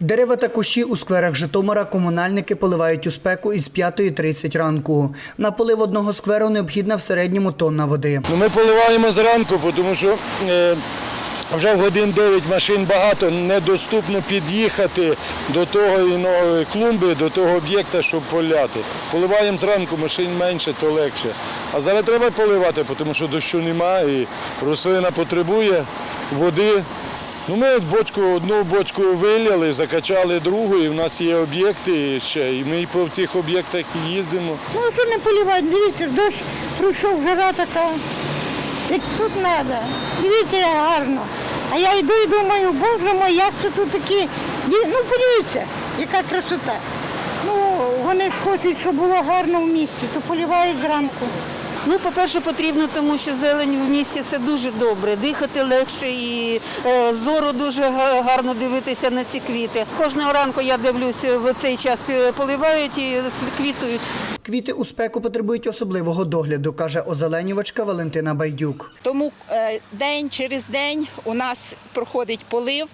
Дерева та кущі у скверах Житомира комунальники поливають у спеку із 5.30 ранку. На полив одного скверу необхідна в середньому тонна води. Ну, ми поливаємо зранку, тому що е, вже в годин 9 машин багато, недоступно під'їхати до того іного клумби, до того об'єкта, щоб поляти. Поливаємо зранку, машин менше, то легше. А зараз треба поливати, тому що дощу немає і рослина потребує води. Ну, ми бочку, одну бочку виляли, закачали другу, і в нас є об'єкти ще, і ми по цих об'єктах і їздимо. Ну, що не полівати? Дивіться, дощ пройшов, жара така. Як тут треба. Дивіться, як гарно. А я йду і думаю, боже мой, як це тут такі. Ну, подивіться, яка красота. Ну, вони ж хочуть, щоб було гарно в місті, то полівають зранку. Ну, по-перше, потрібно, тому що зелень в місті це дуже добре. Дихати легше і е, зору дуже гарно дивитися на ці квіти. Кожного ранку я дивлюся, в цей час поливають і квітують. Квіти у спеку потребують особливого догляду, каже озеленювачка Валентина Байдюк. Тому е, день через день у нас проходить полив.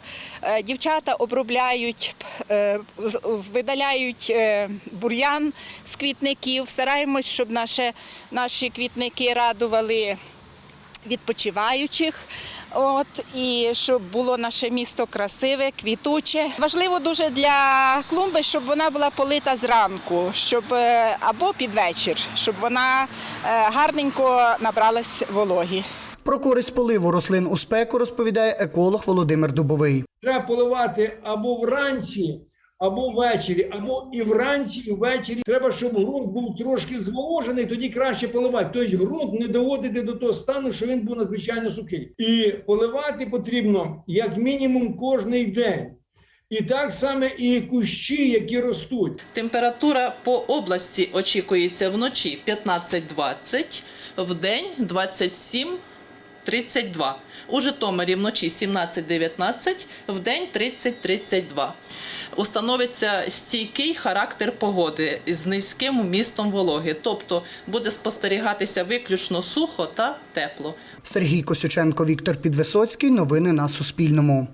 Е, Дівчата обробляють, видаляють бур'ян з квітників. Стараємось, щоб наші квітники радували відпочиваючих. От і щоб було наше місто красиве, квітуче. Важливо дуже для клумби, щоб вона була полита зранку, щоб е, або під вечір, щоб вона е, гарненько набралась вологі. Про користь поливу рослин у спеку розповідає еколог Володимир Дубовий. Треба поливати або вранці, або ввечері, або і вранці, і ввечері. Треба, щоб ґрунт був трошки зволожений, тоді краще поливати. Тобто ґрунт не доводити до того стану, що він був надзвичайно сухий. І поливати потрібно як мінімум кожний день. І так само і кущі, які ростуть. Температура по області очікується вночі 15-20, вдень 27-32. У Житомирі вночі 17-19, вдень 30-32. Установиться стійкий характер погоди з низьким вмістом вологи, тобто буде спостерігатися виключно сухо та тепло. Сергій Косюченко, Віктор Підвисоцький. Новини на Суспільному.